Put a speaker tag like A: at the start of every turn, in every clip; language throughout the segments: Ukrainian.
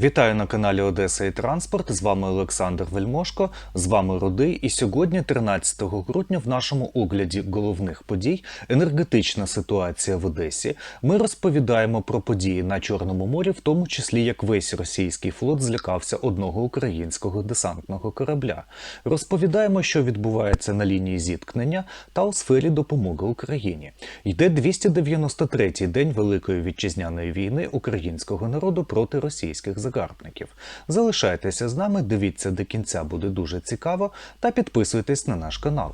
A: Вітаю на каналі Одеса і Транспорт. З вами Олександр Вельмошко. З вами Рудий. І сьогодні, 13 грудня, в нашому огляді головних подій енергетична ситуація в Одесі. Ми розповідаємо про події на Чорному морі, в тому числі як весь російський флот злякався одного українського десантного корабля. Розповідаємо, що відбувається на лінії зіткнення та у сфері допомоги Україні. Йде 293-й день Великої вітчизняної війни українського народу проти російських загарбників. Залишайтеся з нами, дивіться до кінця, буде дуже цікаво, та підписуйтесь на наш канал.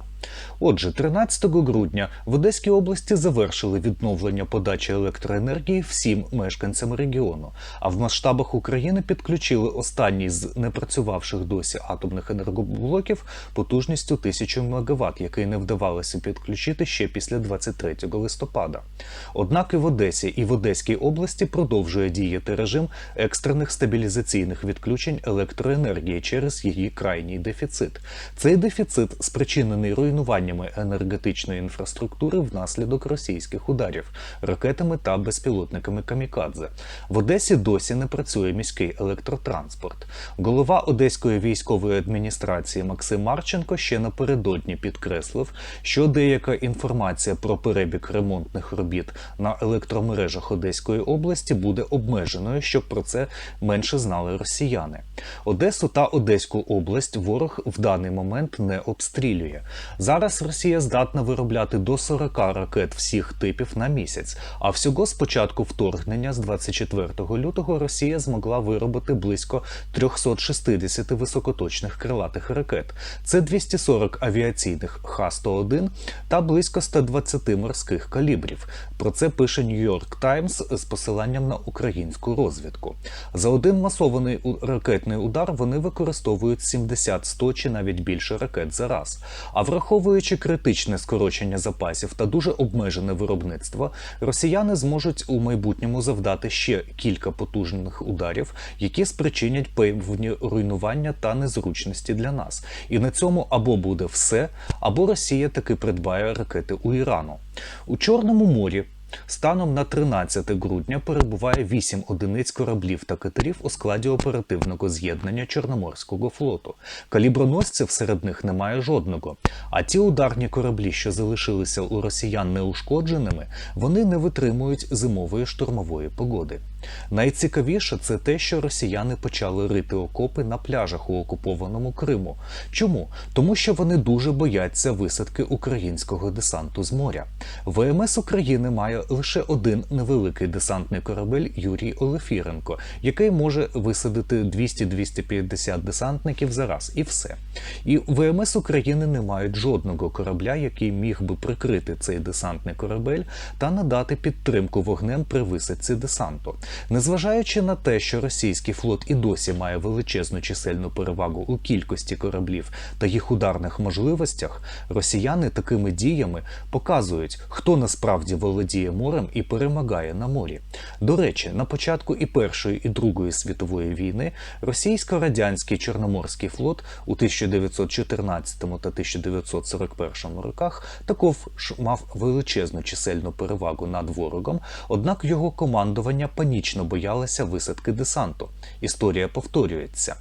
A: Отже, 13 грудня в Одеській області завершили відновлення подачі електроенергії всім мешканцям регіону. А в масштабах України підключили останній з непрацювавших досі атомних енергоблоків потужністю 1000 МВт, який не вдавалося підключити ще після 23 листопада. Однак і в Одесі, і в Одеській області продовжує діяти режим екстрених стабілізаційних відключень електроенергії через її крайній дефіцит. Цей дефіцит спричинений руйнуваннями енергетичної інфраструктури внаслідок російських ударів ракетами та безпілотниками камікадзе. В Одесі досі не працює міський електротранспорт. Голова Одеської військової адміністрації Максим Марченко ще напередодні підкреслив, що деяка інформація про перебіг ремонтних робіт на електромережах Одеської області буде обмеженою, щоб про це менше знали росіяни. Одесу та Одеську область ворог в даний момент не обстрілює. Зараз Росія здатна виробляти до 40 ракет всіх типів на місяць. А всього з початку вторгнення з 24 лютого Росія змогла виробити близько 360 високоточних крилатих ракет. Це 240 авіаційних Х-101 та близько 120 морських калібрів. Про це пише York Times з посиланням на українську розвідку. За один масований ракетний удар вони використовують 70, 100 чи навіть більше ракет за раз. А враховуючи критичне скорочення запасів та дуже обмежене виробництво, росіяни зможуть у майбутньому завдати ще кілька потужних ударів, які спричинять певні руйнування та незручності для нас. І на цьому або буде все, або Росія таки придбає ракети у Ірану. У Чорному морі Станом на 13 грудня перебуває 8 одиниць кораблів та катерів у складі оперативного з'єднання Чорноморського флоту. Каліброносців серед них немає жодного. А ті ударні кораблі, що залишилися у росіян неушкодженими, вони не витримують зимової штурмової погоди. Найцікавіше це те, що росіяни почали рити окопи на пляжах у окупованому Криму. Чому? Тому що вони дуже бояться висадки українського десанту з моря. ВМС України має лише один невеликий десантний корабель Юрій Олефіренко, який може висадити 200-250 десантників за раз, і все. І ВМС України не мають жодного корабля, який міг би прикрити цей десантний корабель та надати підтримку вогнем при висадці десанту. Незважаючи на те, що російський флот і досі має величезну чисельну перевагу у кількості кораблів та їх ударних можливостях, росіяни такими діями показують, хто насправді володіє морем і перемагає на морі. До речі, на початку і Першої, і Другої світової війни російсько-радянський Чорноморський флот у 1914 та 1941 роках також мав величезну чисельну перевагу над ворогом, однак його командування панічно боялося висадки десанту. Історія повторюється.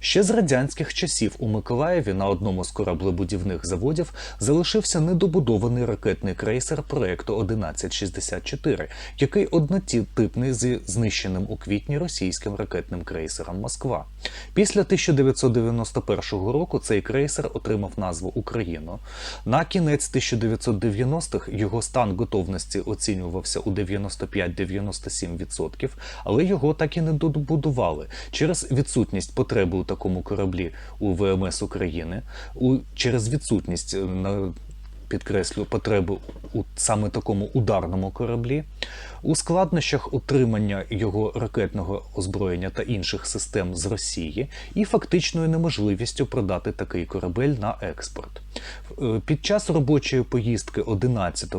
A: Ще з радянських часів у Миколаєві на одному з кораблебудівних заводів залишився недобудований ракетний крейсер проекту 1164, який однотипний зі знищеним у квітні російським ракетним крейсером Москва. Після 1991 року цей крейсер отримав назву Україну. На кінець 1990-х його стан готовності оцінювався у 95-97%, але його так і не добудували через відсутність потреби у такому кораблі у ВМС України, у через відсутність е, на підкреслю потреби у саме такому ударному кораблі, у складнощах утримання його ракетного озброєння та інших систем з Росії, і фактичною неможливістю продати такий корабель на експорт. Е, Під час робочої поїздки 11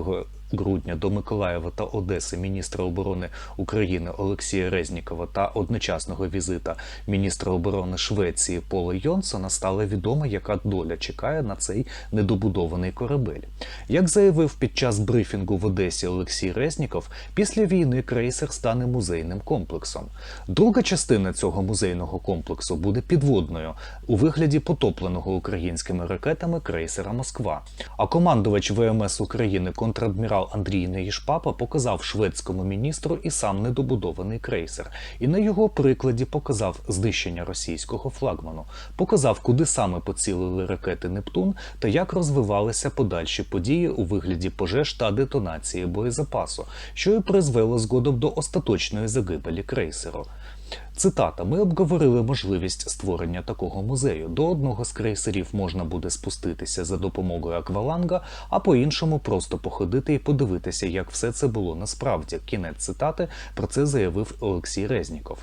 A: грудня до Миколаєва та Одеси міністра оборони України Олексія Резнікова та одночасного візита міністра оборони Швеції Пола Йонсона стало відомо, яка доля чекає на цей недобудований корабель. Як заявив під час брифінгу в Одесі Олексій Резніков, після війни крейсер стане музейним комплексом. Друга частина цього музейного комплексу буде підводною у вигляді потопленого українськими ракетами крейсера Москва. А командувач ВМС України контрадмірал Андрій Неїшпапа показав шведському міністру і сам недобудований крейсер, і на його прикладі показав знищення російського флагману, показав, куди саме поцілили ракети Нептун та як розвивалися подальші події у вигляді пожеж та детонації боєзапасу, що і призвело згодом до остаточної загибелі крейсеру. Цитата: ми обговорили можливість створення такого музею. До одного з крейсерів можна буде спуститися за допомогою акваланга, а по-іншому просто походити і подивитися, як все це було насправді. Кінець цитати про це заявив Олексій Резніков.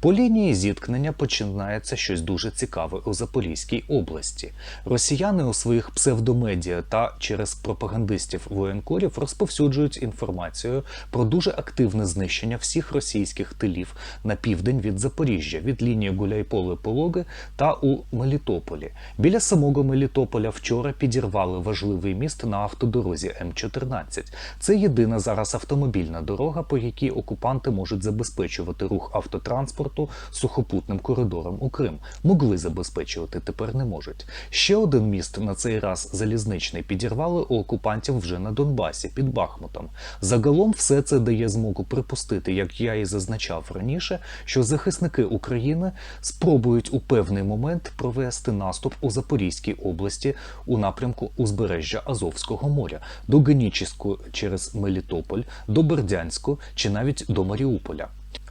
A: По лінії зіткнення починається щось дуже цікаве у Запорізькій області. Росіяни у своїх псевдомедіа та через пропагандистів воєнкорів розповсюджують інформацію про дуже активне знищення всіх російських тилів на південь від Запоріжжя, від лінії Гуляйполе-Пологи та у Мелітополі. Біля самого Мелітополя вчора підірвали важливий міст на автодорозі М14. Це єдина зараз автомобільна дорога, по якій окупанти можуть забезпечувати рух автотранспорту сухопутним коридором у Крим. Могли забезпечувати, тепер не можуть. Ще один міст на цей раз залізничний підірвали у окупантів вже на Донбасі під Бахмутом. Загалом все це дає змогу припустити, як я і зазначав раніше, що захисники України спробують у певний момент провести наступ у Запорізькій області у напрямку узбережжя Азовського моря до Генічіську через Мелітополь, до Бердянську чи навіть до Маріуполя.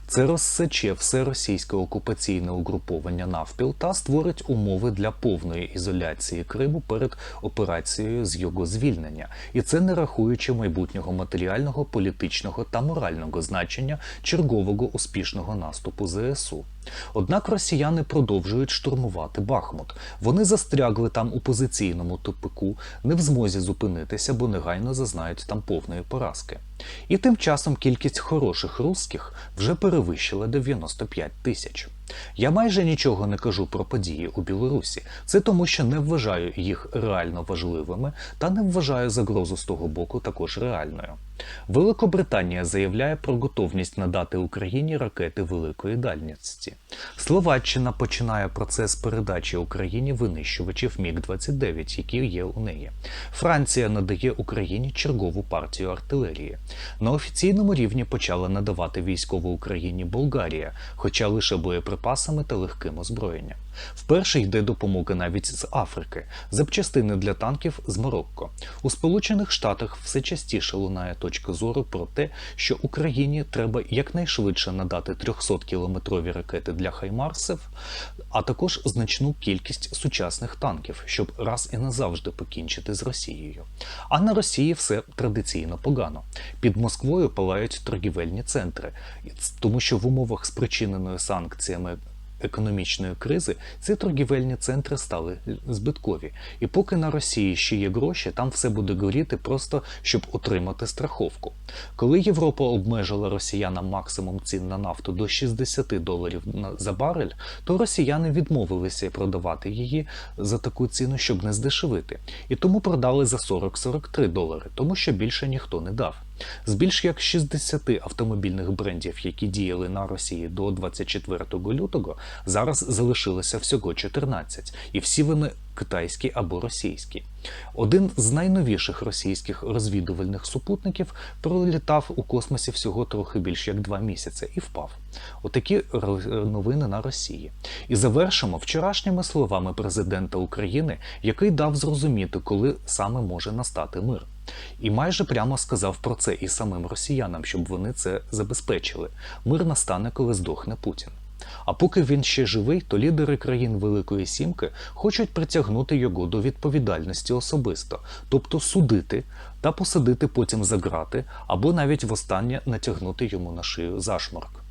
A: Це розсече все російське окупаційне угруповання навпіл та створить умови для повної ізоляції Криму перед операцією з його звільнення, і це не рахуючи майбутнього матеріального, політичного та морального значення чергового успішного наступу ЗСУ. Однак росіяни продовжують штурмувати Бахмут. Вони застрягли там у позиційному тупику, не в змозі зупинитися, бо негайно зазнають там повної поразки. І тим часом кількість хороших русських вже перевищила 95 тисяч. Я майже нічого не кажу про події у Білорусі. Це тому, що не вважаю їх реально важливими та не вважаю загрозу з того боку також реальною. Великобританія заявляє про готовність надати Україні ракети великої дальності. Словаччина починає процес передачі Україні винищувачів Міг-29, які є у неї. Франція надає Україні чергову партію артилерії. На офіційному рівні почала надавати військову Україні Болгарія, хоча лише боєприпасами та легким озброєнням. Вперше йде допомога навіть з Африки, запчастини для танків з Марокко. У Сполучених Штатах все частіше лунає точка зору про те, що Україні треба якнайшвидше надати 300-кілометрові ракети для Хаймарсів, а також значну кількість сучасних танків, щоб раз і назавжди покінчити з Росією. А на Росії все традиційно погано. Під Москвою палають торгівельні центри, тому що в умовах спричиненої санкціями економічної кризи ці торгівельні центри стали збиткові. І поки на Росії ще є гроші, там все буде горіти просто щоб отримати страховку. Коли Європа обмежила росіянам максимум цін на нафту до 60 доларів за барель, то росіяни відмовилися продавати її за таку ціну, щоб не здешевити. І тому продали за 40-43 долари, тому що більше ніхто не дав. З більш як 60 автомобільних брендів, які діяли на Росії до 24 лютого, зараз залишилося всього 14, і всі вони китайські або російські. Один з найновіших російських розвідувальних супутників пролітав у космосі всього трохи більш як два місяці і впав. Отакі новини на Росії. І завершимо вчорашніми словами президента України, який дав зрозуміти, коли саме може настати мир. І майже прямо сказав про це і самим росіянам, щоб вони це забезпечили. Мир настане, коли здохне Путін. А поки він ще живий, то лідери країн Великої Сімки хочуть притягнути його до відповідальності особисто, тобто судити та посадити потім за грати, або навіть востаннє натягнути йому на шию зашморк.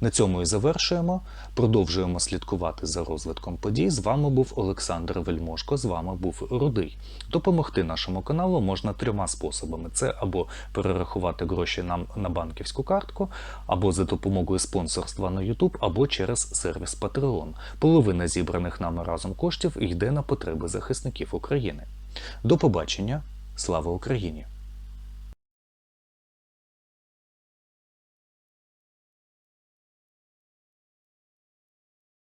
A: На цьому і завершуємо. Продовжуємо слідкувати за розвитком подій. З вами був Олександр Вельмошко. З вами був Рудий. Допомогти нашому каналу можна трьома способами: це або перерахувати гроші нам на банківську картку, або за допомогою спонсорства на YouTube, або через сервіс Patreon. Половина зібраних нами разом коштів йде на потреби захисників України. До побачення. Слава Україні!